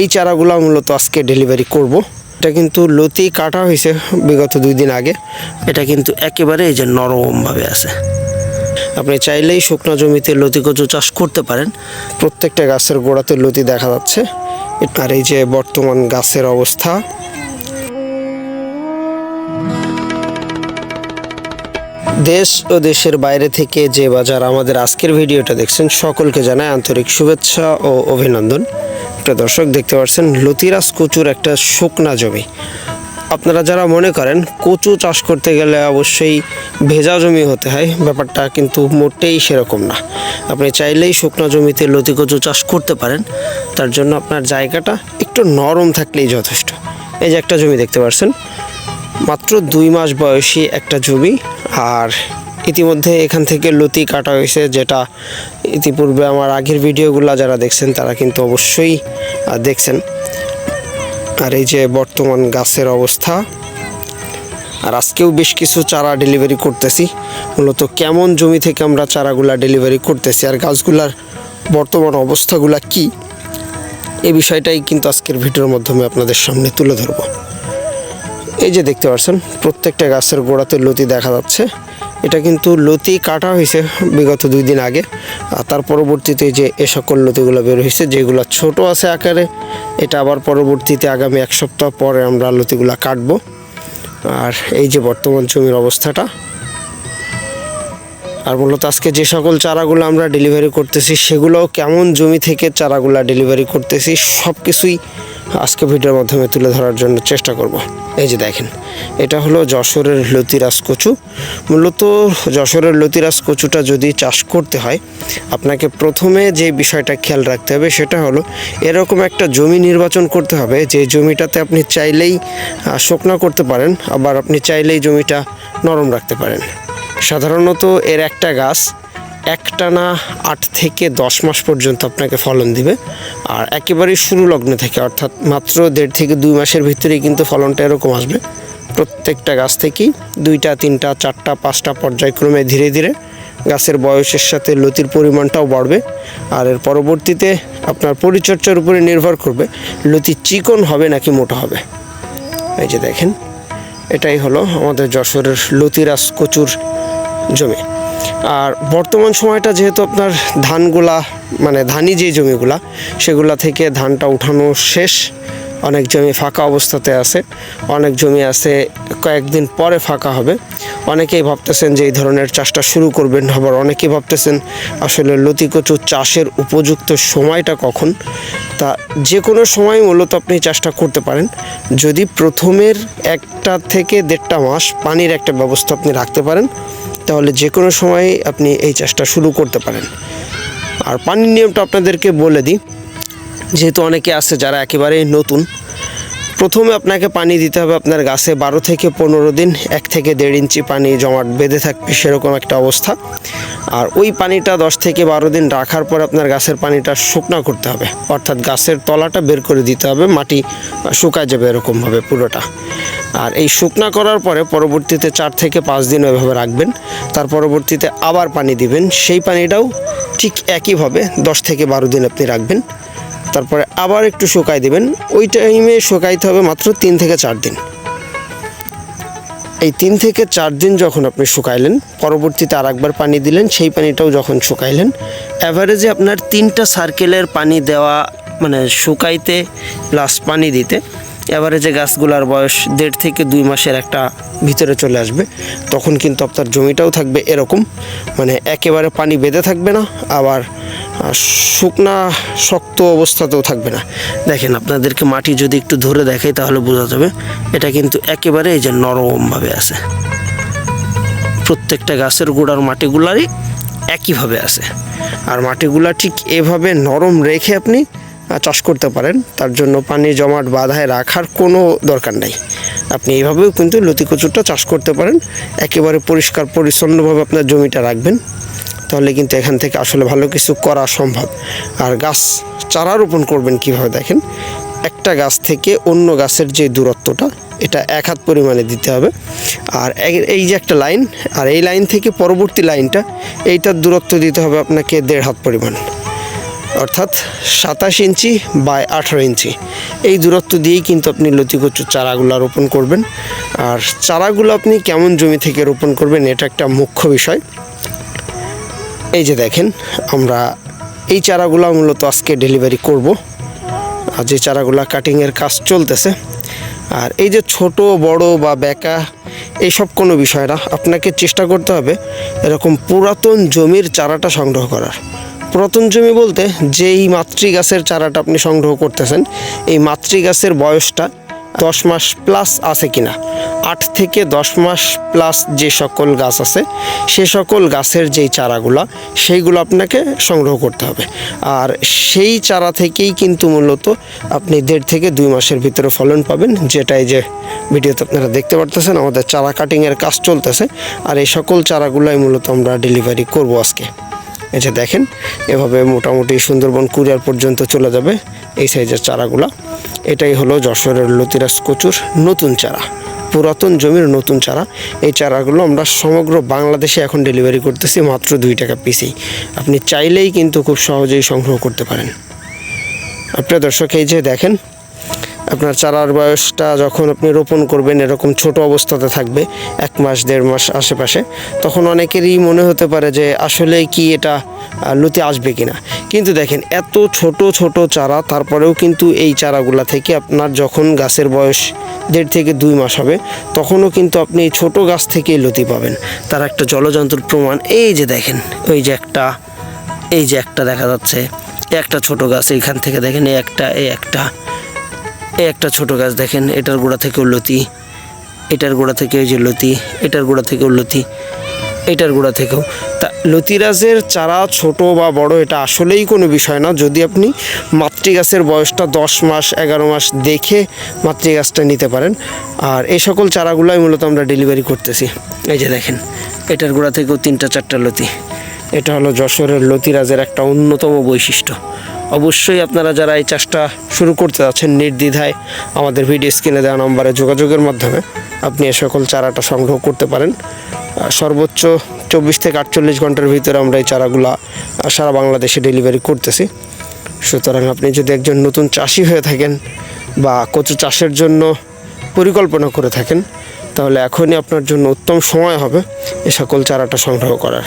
এই চারাগুলো মূলত আজকে ডেলিভারি করব। এটা কিন্তু লতি কাটা হয়েছে বিগত দুই দিন আগে। এটা কিন্তু একেবারে এই যে নরমভাবে আছে। আপনি চাইলেই শুকনো জমিতে লতি কচু চাষ করতে পারেন। প্রত্যেকটা গাছের গোড়াতে লতি দেখা যাচ্ছে। আর এই যে বর্তমান গাছের অবস্থা। দেশ ও দেশের বাইরে থেকে যে বাজার আমাদের আজকের ভিডিওটা দেখছেন, সকলকে জানায় আন্তরিক শুভেচ্ছা ও অভিনন্দন। একটা দর্শক দেখতে পাচ্ছেন, লতিরাজ কচুর একটা শুকনা জমি। আপনারা যারা মনে করেন কচু চাষ করতে গেলে অবশ্যই ভেজা জমি হতে হয়, ব্যাপারটা কিন্তু মোটেই সেরকম না। আপনি চাইলেই শুকনো জমিতে লতি কচু চাষ করতে পারেন, তার জন্য আপনার জায়গাটা একটু নরম থাকলেই যথেষ্ট। এই যে একটা জমি দেখতে পাচ্ছেন, মাত্র দুই মাস বয়সী একটা জমি, আর ইতিমধ্যে এখান থেকে লতি কাটা হয়েছে, যেটা ইতিপূর্বে আমার আগের ভিডিওগুলো যারা দেখছেন, তারা কিন্তু অবশ্যই দেখছেন, আর এই যে বর্তমান গাছের অবস্থা, আর আজকেও বেশ কিছু চারা ডেলিভারি করতেছি। মূলত কেমন জমি থেকে আমরা চারাগুলা ডেলিভারি করতেছি, আর গাছগুলার বর্তমান অবস্থাগুলা কি এই বিষয়টাই কিন্তু আজকের ভিডিওর মাধ্যমে আপনাদের সামনে তুলে ধরবো। এই যে দেখতে পাচ্ছেন, প্রত্যেকটা গাছের গোড়াতে লতি দেখা যাচ্ছে। এটা কিন্তু লতি কাটা হয়েছে বিগত দুই দিন আগে। আর তার পরবর্তীতে যে এ সকল লতিগুলো বের হয়েছে, যেগুলো ছোট আছে আকারে, এটা আবার পরবর্তীতে আগামী এক সপ্তাহ পরে আমরা লতিগুলো কাটবো। আর এই যে বর্তমান জমির অবস্থাটা আর মূলত আজকে যে সকল চারাগুলো আমরা ডেলিভারি করতেছি, সেগুলোও কেমন জমি থেকে চারাগুলো ডেলিভারি করতেছি সব কিছুই আজকে ভিডিওর মাধ্যমে তুলে ধরার জন্য চেষ্টা করব। এই যে দেখেন, এটা হলো যশোরের লতিরাজ কচু। মূলত যশোরের লতিরাজ কচুটা যদি চাষ করতে হয়, আপনাকে প্রথমে যে বিষয়টা খেয়াল রাখতে হবে সেটা হলো, এরকম একটা জমি নির্বাচন করতে হবে, যে জমিটাতে আপনি চাইলেই শুকনা করতে পারেন, আবার আপনি চাইলেই জমিটা নরম রাখতে পারেন। সাধারণত এর একটা গাছ একটানা আট থেকে দশ মাস পর্যন্ত আপনাকে ফলন দিবে। আর একেবারেই শুরু লগ্ন থেকে, অর্থাৎ মাত্র দেড় থেকে দুই মাসের ভিতরেই কিন্তু ফলনটা এরকম আসবে। প্রত্যেকটা গাছ থেকেই দুইটা, তিনটা, চারটা, পাঁচটা পর্যায়ক্রমে ধীরে ধীরে গাছের বয়সের সাথে লতির পরিমাণটাও বাড়বে। আর এর পরবর্তীতে আপনার পরিচর্যার উপরে নির্ভর করবে, লতি চিকন হবে নাকি মোটা হবে। এই যে দেখেন, এটাই হলো আমাদের যশোরের লতিরাজ কচুর জমি। আর বর্তমান সময়টা যেহেতু আপনার ধানগুলা মানে ধানি যে জমিগুলা, সেগুলা থেকে ধানটা উঠানো শেষ। অনেক জমি ফাঁকা অবস্থাতে আছে, অনেক জমি আছে, কয়েকদিন পরে ফাঁকা হবে। অনেকেই ভাবতেছেন যে এই ধরনের চাষটা শুরু করবেন, আবার অনেকেই ভাবতেছেন আসলে লতি কচু চাষের উপযুক্ত সময়টা কখন। তা যে কোনো সময় মূলত আপনি চাষটা করতে পারেন। যদি প্রথমের একটা থেকে দেড়টা মাস পানির একটা ব্যবস্থা আপনি রাখতে পারেন তাহলে যে কোনো সময় আপনি এই চাষটা শুরু করতে পারেন। আর পানির নিয়মটা আপনাদেরকে বলে দিই। যেহেতু অনেকে আছে যারা একেবারেই নতুন প্রথমে আপনাকে পানি দিতে হবে আপনার গাছে বারো থেকে পনেরো দিন, এক থেকে দেড় ইঞ্চি পানি জমাট বেঁধে থাকবে, সেরকম একটা অবস্থা। আর ওই পানিটা দশ থেকে বারো দিন রাখার পর আপনার গাছের পানিটা শুকনা করতে হবে। অর্থাৎ গাছের তলাটা বের করে দিতে হবে, মাটি শুকায় যাবে এরকমভাবে পুরোটা। আর এই শুকনা করার পরে পরবর্তীতে চার থেকে পাঁচ দিন ওইভাবে রাখবেন। তার পরবর্তীতে আবার পানি দিবেন। সেই পানিটাও ঠিক একইভাবে দশ থেকে বারো দিন আপনি রাখবেন। তারপরে আবার একটু শুকাই দিবেন। ওই টাইমে শুকাইতে হবে মাত্র তিন থেকে চার দিন। এই তিন থেকে চার দিন যখন আপনি শুকাইলেন, পরবর্তীতে আর একবার পানি দিলেন, সেই পানিটাও যখন শুকাইলেন অ্যাভারেজে আপনার তিনটা সার্কেলের পানি দেওয়া মানে শুকাইতে প্লাস পানি দিতে অ্যাভারেজে গাছগুলার বয়স দেড় থেকে দুই মাসের একটা ভিতরে চলে আসবে। তখন কিন্তু আপনার জমিটাও থাকবে এরকম। মানে একেবারে পানি বেঁধে থাকবে না, আবার শুকনা, শক্ত অবস্থাতেও থাকবে না। দেখেন, আপনাদেরকে মাটি যদি একটু ধরে দেখাই, তাহলে বোঝা যাবে এটা কিন্তু একেবারে এই যে নরমভাবে আছে। প্রত্যেকটা গাছের গোড়ার মাটিগুলারই একইভাবে আছে। আর মাটিগুলা ঠিক এভাবে নরম রেখে আপনি চাষ করতে পারেন। তার জন্য পানি, জমাট, বাধায় রাখার কোনো দরকার নাই। আপনি এইভাবেও কিন্তু লতি কচুটা চাষ করতে পারেন। একেবারে পরিষ্কার, পরিচ্ছন্নভাবে আপনার জমিটা রাখবেন। তাহলে কিন্তু এখান থেকে আসলে ভালো কিছু করা সম্ভব। আর গাছ চারা রোপণ করবেন কীভাবে দেখেন? একটা গাছ থেকে অন্য গাছের যে দূরত্বটা, এটা এক হাত পরিমাণে দিতে হবে। আর এই- যে একটা লাইন, আর এই লাইন থেকে পরবর্তী লাইনটা, এইটার দূরত্ব দিতে হবে আপনাকে দেড় হাত পরিমাণ। অর্থাৎ সাতাশ ইঞ্চি বাই আঠারো ইঞ্চি। এই দূরত্ব দিয়েই কিন্তু আপনি লতি কচুর চারাগুলো রোপণ করবেন। আর চারাগুলো আপনি কেমন জমি থেকে রোপণ করবেন, এটা একটা মুখ্য বিষয়। এই যে দেখেন, আমরা এই চারাগুলো মূলত আজকে ডেলিভারি করব। আর যে চারাগুলো কাটিংয়ের কাজ চলতেছে। আর এই যে ছোট, বড় বা বেকা এইসব কোনো বিষয় না। আপনাকে চেষ্টা করতে হবে এরকম পুরাতন জমির চারাটা সংগ্রহ করার। পুরাতন জমি বলতে যেই মাতৃ গাছের চারাটা আপনি সংগ্রহ করতেছেন, এই মাতৃ গাছের বয়সটা দশ মাস প্লাস আছে কিনা? আট থেকে দশ মাস প্লাস যে সকল গাছ আছে, সে সকল গাছের যেই চারাগুলা, সেইগুলো আপনাকে সংগ্রহ করতে হবে। আর সেই চারা থেকেই কিন্তু মূলত আপনি দেড় থেকে দুই মাসের ভিতরে ফলন পাবেন যেটা এই যে ভিডিওতে আপনারা দেখতে পারতেছেন, আমাদের চারা কাটিংয়ের কাজ চলতেছে। আর এই সকল চারাগুলাই মূলত আমরা ডেলিভারি করব আজকে। যে দেখেন, এভাবে মোটামুটি সুন্দরবন কুরিয়ার পর্যন্ত চলে যাবে এই সাইজের চারাগুলা। এটাই হলো যশোরের লতিরাজ কচুর নতুন চারা, পুরাতন জমির নতুন চারা। এই চারাগুলো আমরা সমগ্র বাংলাদেশে এখন ডেলিভারি করতেছি মাত্র দুই টাকা পিসেই আপনি চাইলেই কিন্তু খুব সহজেই সংগ্রহ করতে পারেন। আপনার দর্শক, এই যে দেখেন আপনার চারার বয়সটা যখন আপনি রোপণ করবেন এরকম ছোট অবস্থাতে থাকবে, এক মাস, দেড় মাস আশেপাশে, তখন অনেকেরই মনে হতে পারে যে আসলে কি এটা লতি আসবে কিনা। কিন্তু দেখেন, এত ছোট ছোট চারা, তারপরেও কিন্তু এই চারাগুলা থেকে আপনার যখন গাছের বয়স দেড় থেকে দুই মাস হবে, তখনও কিন্তু আপনি এই ছোট গাছ থেকেই লতি পাবেন। তার একটা জলযন্ত্র প্রমাণ, এই যে দেখেন, ওই যে একটা, এই যে একটা দেখা যাচ্ছে একটা ছোট গাছ, এইখান থেকে দেখেন, এই একটা এই একটা। এই একটা ছোট গাছ দেখেন, এটার গোড়া থেকেও লতি, এটার গোড়া থেকে ওই যে লতি, এটার গোড়া থেকেও লতি, এটার গোড়া থেকেও। তা লতিরাজের চারা ছোট বা বড়, এটা আসলেই কোনো বিষয় না। যদি আপনি মাতৃগাছের বয়সটা দশ মাস, এগারো মাস দেখে মাতৃগাছটা নিতে পারেন। আর এই সকল চারাগুলোই মূলত আমরা ডেলিভারি করতেছি। এই যে দেখেন, এটার গোড়া থেকেও তিনটা, চারটা লতি। এটা হলো যশোরের লতিরাজের একটা অন্যতম বৈশিষ্ট্য। অবশ্যই আপনারা যারা এই চাষটা শুরু করতে যাচ্ছেন নির্দ্বিধায় আমাদের ভিডিও স্ক্রিনে দেওয়া নম্বরে যোগাযোগের মাধ্যমে আপনি এ সকল চারাটা সংগ্রহ করতে পারেন। সর্বোচ্চ চব্বিশ থেকে আটচল্লিশ ঘণ্টার ভিতরে আমরা এই চারাগুলা সারা বাংলাদেশে ডেলিভারি করতেছি। সুতরাং আপনি যদি একজন নতুন চাষি হয়ে থাকেন বা কচু চাষের জন্য পরিকল্পনা করে থাকেন, তাহলে এখনই আপনার জন্য উত্তম সময় হবে এ সকল চারাটা সংগ্রহ করার।